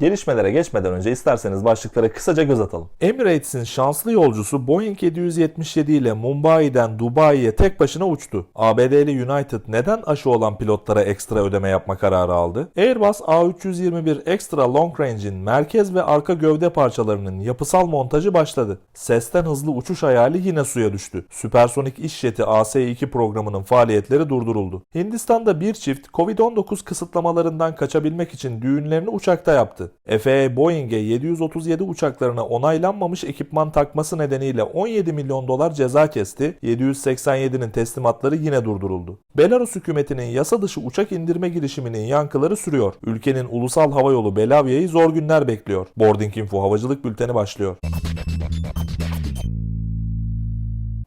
Gelişmelere geçmeden önce isterseniz başlıklara kısaca göz atalım. Emirates'in şanslı yolcusu Boeing 777 ile Mumbai'den Dubai'ye tek başına uçtu. ABD'li United neden aşı olan pilotlara ekstra ödeme yapma kararı aldı? Airbus A321 Extra Long Range'in merkez ve arka gövde parçalarının yapısal montajı başladı. Sesten hızlı uçuş hayali yine suya düştü. Süpersonik iş jeti AS-2 programının faaliyetleri durduruldu. Hindistan'da bir çift Covid-19 kısıtlamalarından kaçabilmek için düğünlerini uçakta yaptı. FAA Boeing'e 737 uçaklarına onaylanmamış ekipman takması nedeniyle 17 milyon dolar ceza kesti. 787'nin teslimatları yine durduruldu. Belarus hükümetinin yasa dışı uçak indirme girişiminin yankıları sürüyor. Ülkenin ulusal havayolu Belavya'yı zor günler bekliyor. Boarding Info havacılık bülteni başlıyor.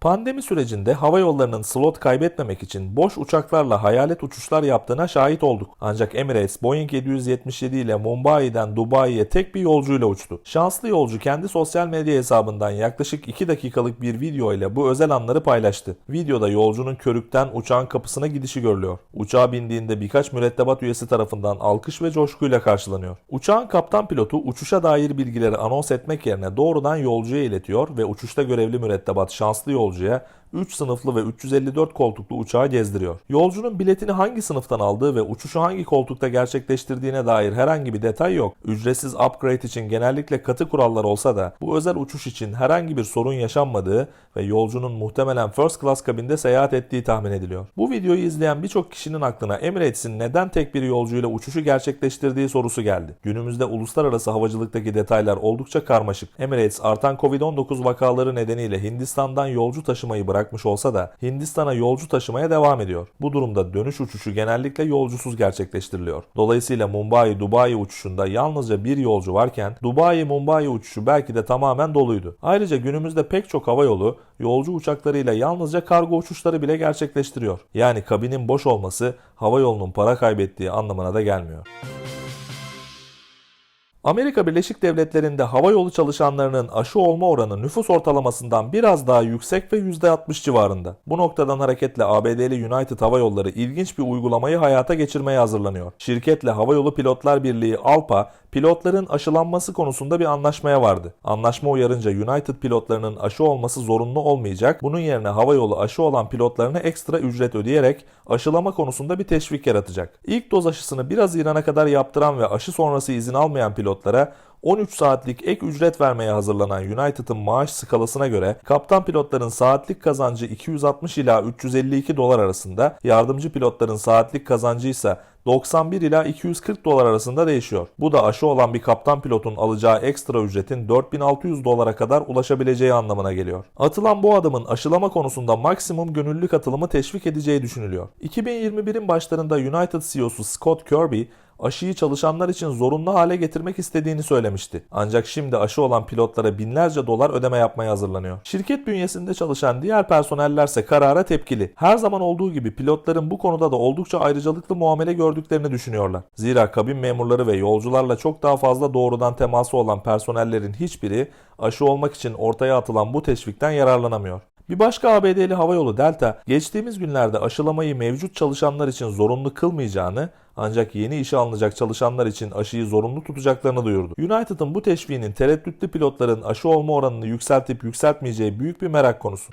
Pandemi sürecinde hava yollarının slot kaybetmemek için boş uçaklarla hayalet uçuşlar yaptığına şahit olduk. Ancak Emirates Boeing 777 ile Mumbai'den Dubai'ye tek bir yolcuyla uçtu. Şanslı yolcu kendi sosyal medya hesabından yaklaşık 2 dakikalık bir video ile bu özel anları paylaştı. Videoda yolcunun körükten uçağın kapısına gidişi görülüyor. Uçağa bindiğinde birkaç mürettebat üyesi tarafından alkış ve coşkuyla karşılanıyor. Uçağın kaptan pilotu uçuşa dair bilgileri anons etmek yerine doğrudan yolcuya iletiyor ve uçuşta görevli mürettebat şanslı yolcu yolcuya 3 sınıflı ve 354 koltuklu uçağı gezdiriyor. Yolcunun biletini hangi sınıftan aldığı ve uçuşu hangi koltukta gerçekleştirdiğine dair herhangi bir detay yok. Ücretsiz upgrade için genellikle katı kurallar olsa da bu özel uçuş için herhangi bir sorun yaşanmadığı ve yolcunun muhtemelen first class kabinde seyahat ettiği tahmin ediliyor. Bu videoyu izleyen birçok kişinin aklına Emirates'in neden tek bir yolcuyla uçuşu gerçekleştirdiği sorusu geldi. Günümüzde uluslararası havacılıktaki detaylar oldukça karmaşık. Emirates artan Covid-19 vakaları nedeniyle Hindistan'dan yolcu taşımayı bırakmış olsa da Hindistan'a yolcu taşımaya devam ediyor. Bu durumda dönüş uçuşu genellikle yolcusuz gerçekleştiriliyor. Dolayısıyla Mumbai-Dubai uçuşunda yalnızca bir yolcu varken Dubai-Mumbai uçuşu belki de tamamen doluydu. Ayrıca günümüzde pek çok hava yolu yolcu uçaklarıyla yalnızca kargo uçuşları bile gerçekleştiriyor. Yani kabinin boş olması hava yolunun para kaybettiği anlamına da gelmiyor. Amerika Birleşik Devletleri'nde havayolu çalışanlarının aşı olma oranı nüfus ortalamasından biraz daha yüksek ve %60 civarında. Bu noktadan hareketle ABD'li United Hava Yolları ilginç bir uygulamayı hayata geçirmeye hazırlanıyor. Şirketle Havayolu Pilotlar Birliği ALPA pilotların aşılanması konusunda bir anlaşmaya vardı. Anlaşma uyarınca United pilotlarının aşı olması zorunlu olmayacak. Bunun yerine havayolu aşı olan pilotlarına ekstra ücret ödeyerek aşılama konusunda bir teşvik yaratacak. İlk doz aşısını 1 Haziran'a kadar yaptıran ve aşı sonrası izin almayan pilotlara 13 saatlik ek ücret vermeye hazırlanan United'ın maaş skalasına göre kaptan pilotların saatlik kazancı 260 ila 352 dolar arasında, yardımcı pilotların saatlik kazancı ise 91 ila 240 dolar arasında değişiyor. Bu da aşı olan bir kaptan pilotun alacağı ekstra ücretin 4600 dolara kadar ulaşabileceği anlamına geliyor. Atılan bu adımın aşılama konusunda maksimum gönüllü katılımı teşvik edeceği düşünülüyor. 2021'in başlarında United CEO'su Scott Kirby aşıyı çalışanlar için zorunlu hale getirmek istediğini söylemişti. Ancak şimdi aşı olan pilotlara binlerce dolar ödeme yapmaya hazırlanıyor. Şirket bünyesinde çalışan diğer personellerse karara tepkili. Her zaman olduğu gibi pilotların bu konuda da oldukça ayrıcalıklı muamele gördüklerini düşünüyorlar. Zira kabin memurları ve yolcularla çok daha fazla doğrudan teması olan personellerin hiçbiri aşı olmak için ortaya atılan bu teşvikten yararlanamıyor. Bir başka ABD'li havayolu Delta, geçtiğimiz günlerde aşılamayı mevcut çalışanlar için zorunlu kılmayacağını ancak yeni işe alınacak çalışanlar için aşıyı zorunlu tutacaklarını duyurdu. United'ın bu teşviğinin tereddütlü pilotların aşı olma oranını yükseltip yükseltmeyeceği büyük bir merak konusu.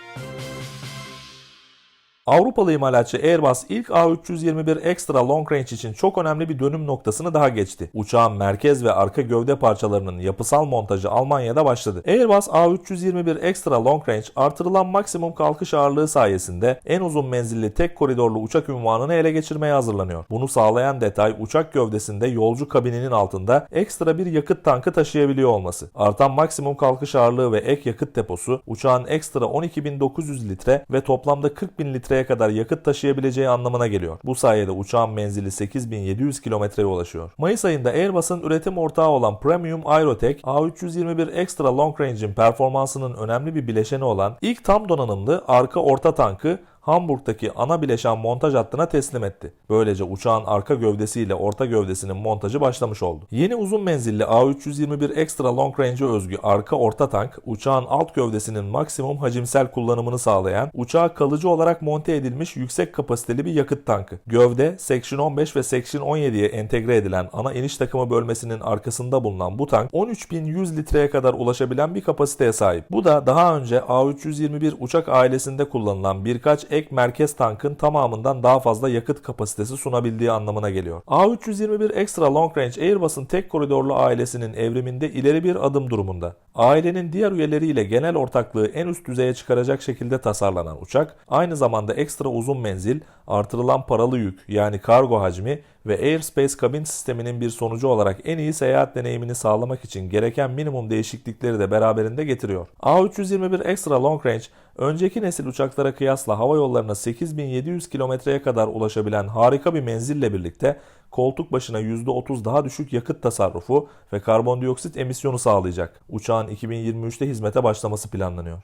Avrupalı imalatçı Airbus ilk A321 Extra Long Range için çok önemli bir dönüm noktasını daha geçti. Uçağın merkez ve arka gövde parçalarının yapısal montajı Almanya'da başladı. Airbus A321 Extra Long Range artırılan maksimum kalkış ağırlığı sayesinde en uzun menzilli tek koridorlu uçak ünvanını ele geçirmeye hazırlanıyor. Bunu sağlayan detay uçak gövdesinde yolcu kabininin altında ekstra bir yakıt tankı taşıyabiliyor olması. Artan maksimum kalkış ağırlığı ve ek yakıt deposu uçağın ekstra 12.900 litre ve toplamda 40.000 litre kilometreye kadar yakıt taşıyabileceği anlamına geliyor. Bu sayede uçağın menzili 8700 kilometreye ulaşıyor. Mayıs ayında Airbus'un üretim ortağı olan Premium Aerotech A321 Extra Long Range'in performansının önemli bir bileşeni olan ilk tam donanımlı arka orta tankı Hamburg'daki ana bileşen montaj hattına teslim etti. Böylece uçağın arka gövdesiyle orta gövdesinin montajı başlamış oldu. Yeni uzun menzilli A321 Extra Long Range'e özgü arka orta tank, uçağın alt gövdesinin maksimum hacimsel kullanımını sağlayan, uçağa kalıcı olarak monte edilmiş yüksek kapasiteli bir yakıt tankı. Gövde, Section 15 ve Section 17'ye entegre edilen ana iniş takımı bölmesinin arkasında bulunan bu tank 13.100 litreye kadar ulaşabilen bir kapasiteye sahip. Bu da daha önce A321 uçak ailesinde kullanılan birkaç merkez tankın tamamından daha fazla yakıt kapasitesi sunabildiği anlamına geliyor. A321 Extra Long Range Airbus'un tek koridorlu ailesinin evriminde ileri bir adım durumunda. Ailenin diğer üyeleriyle genel ortaklığı en üst düzeye çıkaracak şekilde tasarlanan uçak, aynı zamanda ekstra uzun menzil, artırılan paralı yük yani kargo hacmi ve Airspace kabin sisteminin bir sonucu olarak en iyi seyahat deneyimini sağlamak için gereken minimum değişiklikleri de beraberinde getiriyor. A321 Extra Long Range, önceki nesil uçaklara kıyasla hava yollarına 8700 kilometreye kadar ulaşabilen harika bir menzille birlikte koltuk başına %30 daha düşük yakıt tasarrufu ve karbondioksit emisyonu sağlayacak. Uçağın 2023'te hizmete başlaması planlanıyor.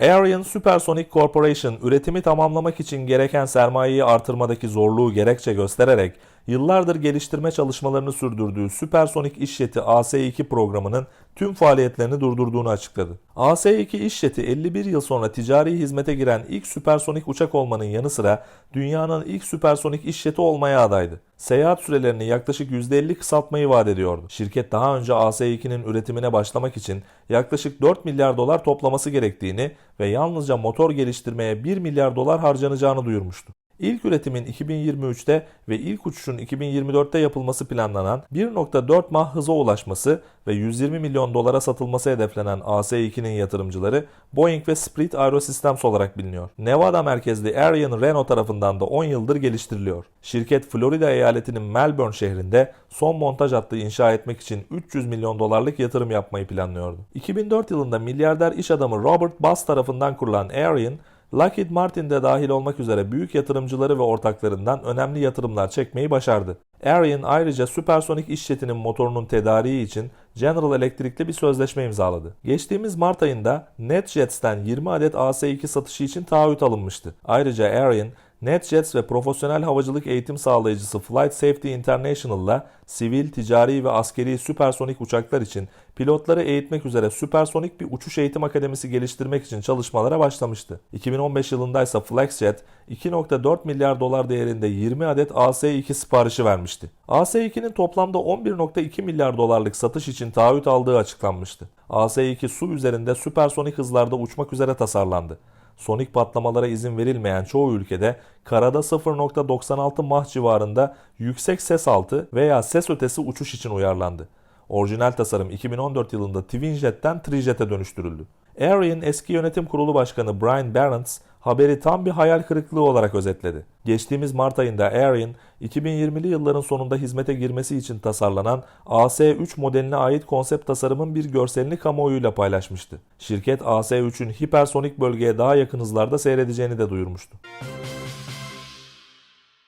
Ariane Supersonic Corporation üretimi tamamlamak için gereken sermayeyi artırmadaki zorluğu gerekçe göstererek yıllardır geliştirme çalışmalarını sürdürdüğü süpersonik işjeti AS-2 programının tüm faaliyetlerini durdurduğunu açıkladı. AS-2 işjeti 51 yıl sonra ticari hizmete giren ilk süpersonik uçak olmanın yanı sıra dünyanın ilk süpersonik işjeti olmaya adaydı. Seyahat sürelerini yaklaşık %50 kısaltmayı vaat ediyordu. Şirket daha önce AS-2'nin üretimine başlamak için yaklaşık 4 milyar dolar toplaması gerektiğini ve yalnızca motor geliştirmeye 1 milyar dolar harcanacağını duyurmuştu. İlk üretimin 2023'te ve ilk uçuşun 2024'te yapılması planlanan 1.4 mah hıza ulaşması ve 120 milyon dolara satılması hedeflenen AS-2'nin yatırımcıları Boeing ve Spirit Aerosystems olarak biliniyor. Nevada merkezli Ariane Renault tarafından da 10 yıldır geliştiriliyor. Şirket Florida eyaletinin Melbourne şehrinde son montaj hattı inşa etmek için 300 milyon dolarlık yatırım yapmayı planlıyordu. 2004 yılında milyarder iş adamı Robert Bass tarafından kurulan Ariane, Lockheed Martin de dahil olmak üzere büyük yatırımcıları ve ortaklarından önemli yatırımlar çekmeyi başardı. Ariane ayrıca süpersonik işjetinin motorunun tedariği için General Electric'le bir sözleşme imzaladı. Geçtiğimiz Mart ayında NetJets'ten 20 adet AS-2 satışı için taahhüt alınmıştı. Ayrıca Ariane, NetJets ve profesyonel havacılık eğitim sağlayıcısı Flight Safety International'la sivil, ticari ve askeri süpersonik uçaklar için pilotları eğitmek üzere süpersonik bir uçuş eğitim akademisi geliştirmek için çalışmalara başlamıştı. 2015 yılında ise Flexjet 2.4 milyar dolar değerinde 20 adet AS-2 siparişi vermişti. AS-2'nin toplamda 11.2 milyar dolarlık satış için taahhüt aldığı açıklanmıştı. AS-2 su üzerinde süpersonik hızlarda uçmak üzere tasarlandı sonik patlamalara izin verilmeyen çoğu ülkede karada 0.96 mah civarında yüksek ses altı veya ses ötesi uçuş için uyarlandı. Orijinal tasarım 2014 yılında Twinjet'ten Trijet'e dönüştürüldü. Ariane eski yönetim kurulu başkanı Brian Barents haberi tam bir hayal kırıklığı olarak özetledi. Geçtiğimiz Mart ayında Ariane, 2020'li yılların sonunda hizmete girmesi için tasarlanan AS3 modeline ait konsept tasarımın bir görselini kamuoyuyla paylaşmıştı. Şirket AS3'ün hipersonik bölgeye daha yakın hızlarda seyredeceğini de duyurmuştu.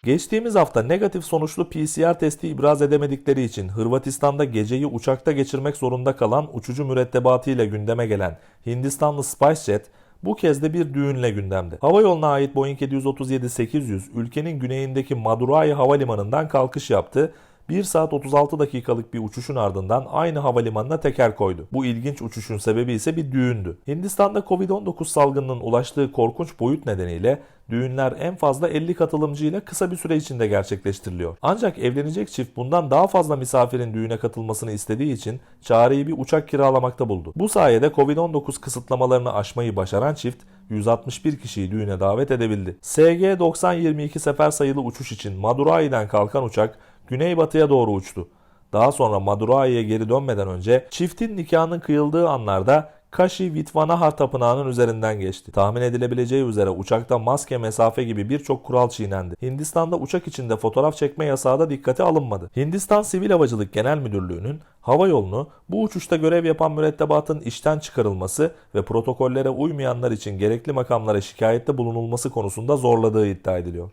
Geçtiğimiz hafta negatif sonuçlu PCR testi ibraz edemedikleri için Hırvatistan'da geceyi uçakta geçirmek zorunda kalan uçucu mürettebatıyla gündeme gelen Hindistanlı SpiceJet bu kez de bir düğünle gündemde. Hava yoluna ait Boeing 737-800 ülkenin güneyindeki Madurai Havalimanı'ndan kalkış yaptı 1 saat 36 dakikalık bir uçuşun ardından aynı havalimanına teker koydu. Bu ilginç uçuşun sebebi ise bir düğündü. Hindistan'da Covid-19 salgınının ulaştığı korkunç boyut nedeniyle düğünler en fazla 50 katılımcıyla kısa bir süre içinde gerçekleştiriliyor. Ancak evlenecek çift bundan daha fazla misafirin düğüne katılmasını istediği için çareyi bir uçak kiralamakta buldu. Bu sayede Covid-19 kısıtlamalarını aşmayı başaran çift 161 kişiyi düğüne davet edebildi. SG-9022 sefer sayılı uçuş için Madurai'den kalkan uçak güneybatıya doğru uçtu. Daha sonra Madurai'ye geri dönmeden önce çiftin nikahının kıyıldığı anlarda Kashi Vitvanahar tapınağının üzerinden geçti. Tahmin edilebileceği üzere uçakta maske, mesafe gibi birçok kural çiğnendi. Hindistan'da uçak içinde fotoğraf çekme yasağı da dikkate alınmadı. Hindistan Sivil Havacılık Genel Müdürlüğü'nün hava yolunu bu uçuşta görev yapan mürettebatın işten çıkarılması ve protokollere uymayanlar için gerekli makamlara şikayette bulunulması konusunda zorladığı iddia ediliyor.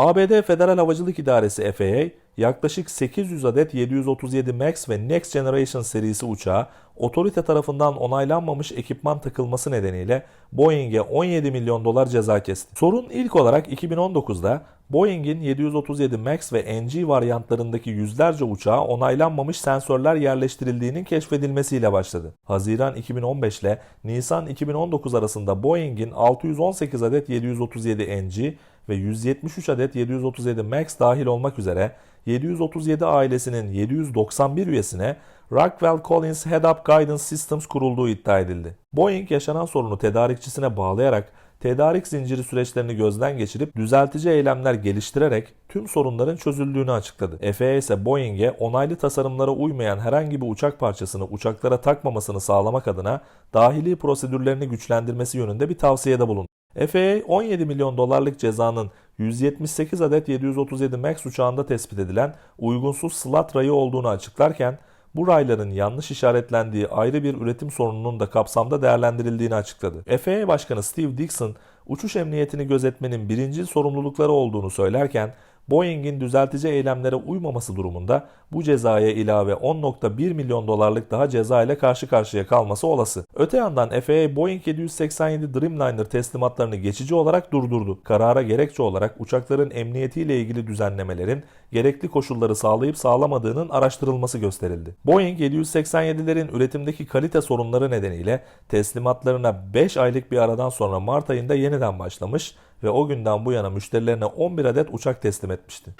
ABD Federal Havacılık İdaresi FAA yaklaşık 800 adet 737 MAX ve Next Generation serisi uçağa otorite tarafından onaylanmamış ekipman takılması nedeniyle Boeing'e 17 milyon dolar ceza kesti. Sorun ilk olarak 2019'da Boeing'in 737 MAX ve NG varyantlarındaki yüzlerce uçağa onaylanmamış sensörler yerleştirildiğinin keşfedilmesiyle başladı. Haziran 2015 ile Nisan 2019 arasında Boeing'in 618 adet 737 NG ve 173 adet 737 MAX dahil olmak üzere 737 ailesinin 791 üyesine Rockwell Collins Head-Up Guidance Systems kurulduğu iddia edildi. Boeing yaşanan sorunu tedarikçisine bağlayarak tedarik zinciri süreçlerini gözden geçirip düzeltici eylemler geliştirerek tüm sorunların çözüldüğünü açıkladı. FAA ise Boeing'e onaylı tasarımlara uymayan herhangi bir uçak parçasını uçaklara takmamasını sağlamak adına dahili prosedürlerini güçlendirmesi yönünde bir tavsiyede bulundu. FAA 17 milyon dolarlık cezanın 178 adet 737 MAX uçağında tespit edilen uygunsuz slot rayı olduğunu açıklarken bu rayların yanlış işaretlendiği ayrı bir üretim sorununun da kapsamda değerlendirildiğini açıkladı. FAA Başkanı Steve Dixon, uçuş emniyetini gözetmenin birincil sorumlulukları olduğunu söylerken, Boeing'in düzeltici eylemlere uymaması durumunda bu cezaya ilave 10.1 milyon dolarlık daha ceza ile karşı karşıya kalması olası. Öte yandan FAA Boeing 787 Dreamliner teslimatlarını geçici olarak durdurdu. Karara gerekçe olarak uçakların emniyetiyle ilgili düzenlemelerin gerekli koşulları sağlayıp sağlamadığının araştırılması gösterildi. Boeing 787'lerin üretimdeki kalite sorunları nedeniyle teslimatlarına 5 aylık bir aradan sonra Mart ayında yeniden başlamış ve o günden bu yana müşterilerine 11 adet uçak teslim etmişti.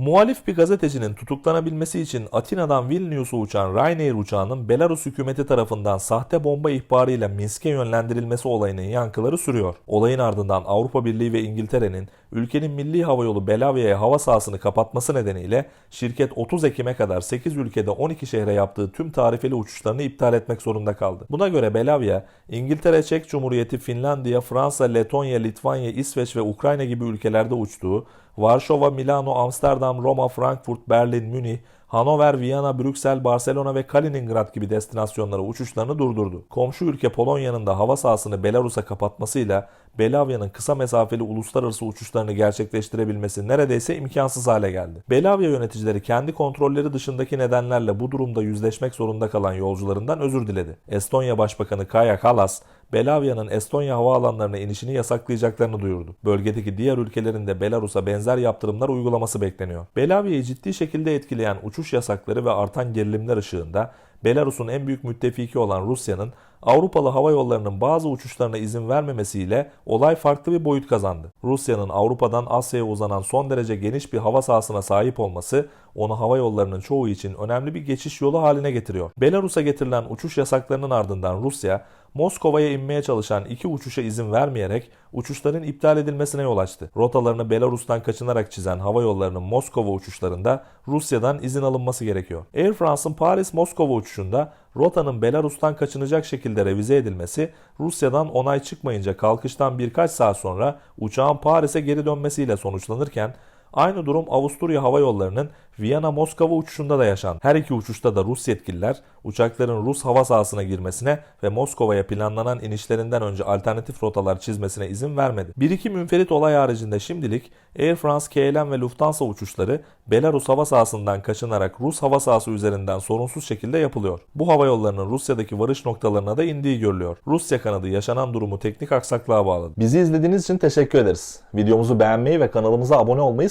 Muhalif bir gazetecinin tutuklanabilmesi için Atina'dan Vilnius'a uçan Ryanair uçağının Belarus hükümeti tarafından sahte bomba ihbarıyla Minsk'e yönlendirilmesi olayının yankıları sürüyor. Olayın ardından Avrupa Birliği ve İngiltere'nin ülkenin milli havayolu Belavya'ya hava sahasını kapatması nedeniyle şirket 30 Ekim'e kadar 8 ülkede 12 şehre yaptığı tüm tarifeli uçuşlarını iptal etmek zorunda kaldı. Buna göre Belavya, İngiltere, Çek Cumhuriyeti, Finlandiya, Fransa, Letonya, Litvanya, İsveç ve Ukrayna gibi ülkelerde uçtuğu Varşova, Milano, Amsterdam, Roma, Frankfurt, Berlin, Münih, Hanover, Viyana, Brüksel, Barcelona ve Kaliningrad gibi destinasyonlara uçuşlarını durdurdu. Komşu ülke Polonya'nın da hava sahasını Belarus'a kapatmasıyla Belavya'nın kısa mesafeli uluslararası uçuşlarını gerçekleştirebilmesi neredeyse imkansız hale geldi. Belavya yöneticileri kendi kontrolleri dışındaki nedenlerle bu durumda yüzleşmek zorunda kalan yolcularından özür diledi. Estonya Başbakanı Kaja Kallas, Belavya'nın Estonya havaalanlarına inişini yasaklayacaklarını duyurdu. Bölgedeki diğer ülkelerin de Belarus'a benzer yaptırımlar uygulaması bekleniyor. Belavya'yı ciddi şekilde etkileyen uçuş yasakları ve artan gerilimler ışığında Belarus'un en büyük müttefiki olan Rusya'nın Avrupalı hava yollarının bazı uçuşlarına izin vermemesiyle olay farklı bir boyut kazandı. Rusya'nın Avrupa'dan Asya'ya uzanan son derece geniş bir hava sahasına sahip olması onu hava yollarının çoğu için önemli bir geçiş yolu haline getiriyor. Belarus'a getirilen uçuş yasaklarının ardından Rusya, Moskova'ya inmeye çalışan iki uçuşa izin vermeyerek uçuşların iptal edilmesine yol açtı. Rotalarını Belarus'tan kaçınarak çizen hava yollarının Moskova uçuşlarında Rusya'dan izin alınması gerekiyor. Air France'ın Paris-Moskova uçuşunda rotanın Belarus'tan kaçınacak şekilde revize edilmesi Rusya'dan onay çıkmayınca kalkıştan birkaç saat sonra uçağın Paris'e geri dönmesiyle sonuçlanırken Aynı durum Avusturya Hava Yolları'nın Viyana-Moskova uçuşunda da yaşandı. Her iki uçuşta da Rus yetkililer uçakların Rus hava sahasına girmesine ve Moskova'ya planlanan inişlerinden önce alternatif rotalar çizmesine izin vermedi. Bir iki münferit olay haricinde şimdilik Air France, KLM ve Lufthansa uçuşları Belarus hava sahasından kaçınarak Rus hava sahası üzerinden sorunsuz şekilde yapılıyor. Bu hava yollarının Rusya'daki varış noktalarına da indiği görülüyor. Rusya kanadı yaşanan durumu teknik aksaklığa bağladı. Bizi izlediğiniz için teşekkür ederiz. Videomuzu beğenmeyi ve kanalımıza abone olmayı